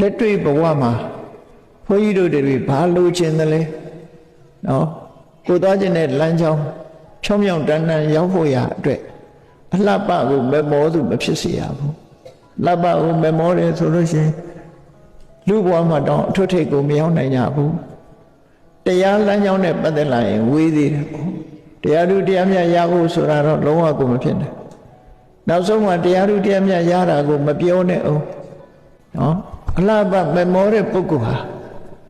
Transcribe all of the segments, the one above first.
လက်တွေ့ဘဝမှာဘုန်းကြီးတို့တွေဘာလိုချင်တယ်လဲနော်ကိုသွားခြင်းတဲ့လမ်းကြောင်းဖြောင်းဖြောင်းတန်းတန်းရောက်ဖို့ရအတွက်အလှပကိုမမောသူမဖြစ်စေရဘူးလှပကိုမမောတယ်ဆိုလို့ရှိရင်လူဘဝမှာတော့အထွတ်ထိပ်ကိုမရောက်နိုင်ကြဘူးတရားလမ်းကြောင်းနဲ့ပတ်သက်လာရင်ဝေးသေးတယ်ပေါ့တရားသူတရားမြတ်ရဖို့ဆိုတာတော့လုံးဝကိုမဖြစ်နိုင်နောက်ဆုံးမှာတရားသူတရားမြတ်ရတာကိုမပြောနဲ့အောင်နော် အလှပမမောတဲ့ပုဂ္ဂိုလ်ဟာ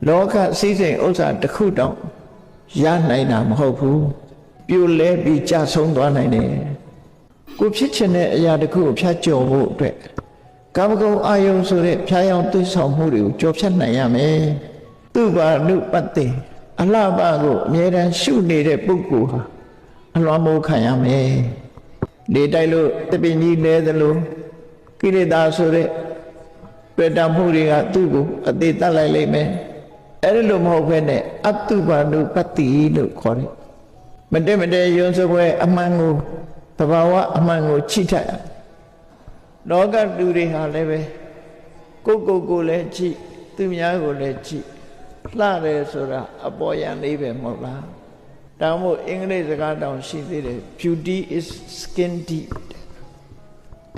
လောကစည်းစိမ်ဥစ္စာတစ်ခုတောင်ရနိုင်တာမဟုတ်ဘူးပြိုလဲပြီးကြဆုံးသွားနိုင်တယ်ကိုဖြစ်ချင်တဲ့အရာတစ်ခုကိုဖြတ်ကျော်ဖို့အတွက်ကာမဂုဏ်အာယုံဆိုတဲ့ဖြားယောင်သွေးဆောင်မှုတွေကိုကျော်ဖြတ်နိုင်ရမယ်သူဘာနုပတ္တိအလှပကိုအမြဲတမ်းရှုနေတဲ့ပုဂ္ဂိုလ်ဟာအလွန်မိုးခံရမယ်လေတိုက်လို့တပင်ကြီးလဲသလိုကိလေသာဆိုတဲ့ တွေ့တာမှုတွေကသူ့ကိုအသေးတတ်လိုက်လိမ့်မယ်အဲ့ဒီလိုမဟုတ်ဘဲနဲ့အတုပါနုပတ္တိလို့ခေါ်တယ်မတည့်မတည့်ယွန်းစပွဲအမှန်ကိုသဘာဝအမှန်ကိုချိထရလောကလူတွေဟာလည်းပဲကိုကိုကိုလည်းချိသူများကိုလည်းချိလှတယ်ဆိုတာအပေါ်ယံလေးပဲမဟုတ်လားတောင်မို့အင်္ဂလိပ်စကားတောင်ရှိသေးတယ် beauty is skin deep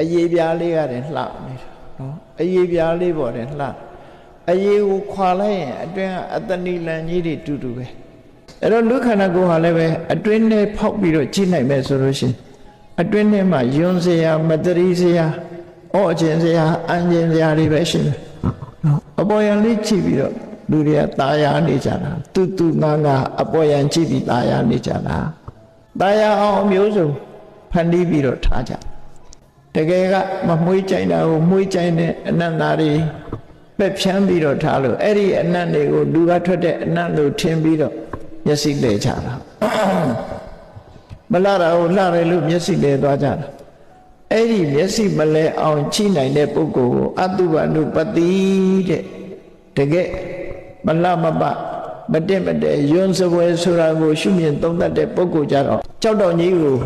အရေးပြားလေးရတယ်လှနေတာ နော်အရေးပြားလေးပေါ်တယ်လှအရေးကိုခွာလိုက်ရင်အတွင်းကအတဏီလန်ကြီးတွေတူတူပဲအဲ့တော့လူခန္ဓာကိုယ်ဟာလည်းပဲအတွင်းနဲ့ဖောက်ပြီးတော့ကြည့်နိုင်မယ်ဆိုလို့ရှိရင်အတွင်းထဲမှာယွန်းစရာမတရီစရာအော့ခြင်းစရာအန်ခြင်းစရာတွေပဲရှိတယ်နော်အပေါ်ယံလေးကြည့်ပြီးတော့လူတွေကตาယာနေကြတာတူတူငါငါအပေါ်ယံကြည့်ပြီးตาယာနေကြတာตาယာအောင်အမျိုးစုံဖန်တီးပြီးတော့ထားကြတ ကယ်ကမမွေးကြိုင်တာကိုမွေးကြိုင်တဲ့အနန္တာတွေပက်ဖြန်းပြီးတော့ထားလို့အဲ့ဒီအနတ်တွေကိုလူကထွက်တဲ့အနတ်လို့ထင်ပြီးတော့မျက်စိလဲကြတာမလာတာကိုလှတယ်လို့မျက်စိလဲသွားကြတာအဲ့ဒီမျက်စိမလဲအောင်ချိနိုင်တဲ့ပုဂ္ဂိုလ်ကိုအတုပနုပတိတဲ့တကယ်မလမပမတက်မတက်ယွန်းစပွဲဆိုတာကိုရှုမြင်သုံးသပ်တဲ့ပုဂ္ဂိုလ်ကြတော့ကြောက်တော်ကြီးကို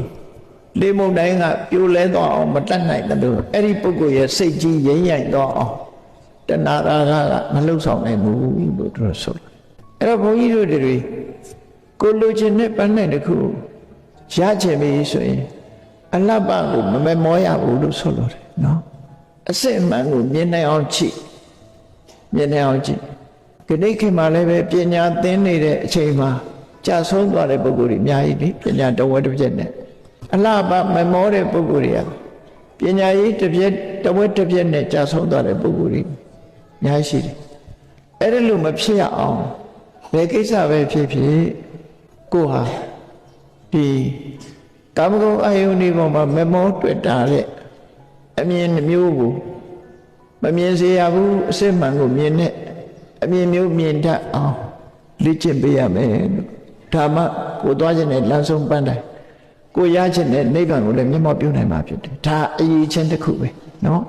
လေးမုန်တိုင်းကပြိုလဲသွားအောင်မတတ်နိုင်တယ်လို့အဲ့ဒီပုဂ္ဂိုလ်ရဲ့စိတ်ကြီးရိမ့်ရိုင်သွားအောင်တဏှာရာဂကမလှုပ်ဆောင်နိုင်ဘူးလို့သူတို့ဆိုတယ်အဲ့တော့ဘုန်းကြီးတို့တွေကိုလိုချင်တဲ့ပန်းနိုင်တစ်ခုရချင်ပြီဆိုရင်အလပကိုမမမောရဘူးလို့ဆိုလို့တယ်နော်အစစ်အမှန်ကိုမြင်နိုင်အောင်ကြည့်မြင်နိုင်အောင်ကြည့်ခဏခေတ်မှာလည်းပဲပညာသင်နေတဲ့အချိန်မှာကြာဆုံးသွားတဲ့ပုဂ္ဂိုလ်တွေအများကြီးလေပညာတဝက်တစ်ပြက်နဲ့ အလှပမမောတဲ့ပုဂ္ဂိုလ်တွေကပညာရေးတစ်ပြက်တဝက်တစ်ပြက်နဲ့ကြာဆုံးသွားတဲ့ပုဂ္ဂိုလ်တွေအများကြီးရှိတယ်အဲ့ဒါလို့မဖြစ်ရအောင်ဘယ်ကိစ္စပဲဖြစ်ဖြစ်ကိုဟာဒီကာမဂုဏ်အာယုန်ဒီပေါ်မှာမမောတွေ့တာတဲ့အမြင်မျိုးကိုမမြင်စေရဘူးအစစ်မှန်ကိုမြင်တဲ့အမြင်မျိုးမြင်တတ်အောင်လေ့ကျင့်ပေးရမယ်လို့ဒါမှကိုသွားခြင်းနဲ့လမ်းဆုံးပန်းတိုင်း ကိုရခြင်းနဲ့နိဗ္ဗာန်ကိုလည်းမျက်မှောက်ပြုနိုင်မှာဖြစ်တယ်ဒါအရေးချင်းတစ်ခုပဲနော်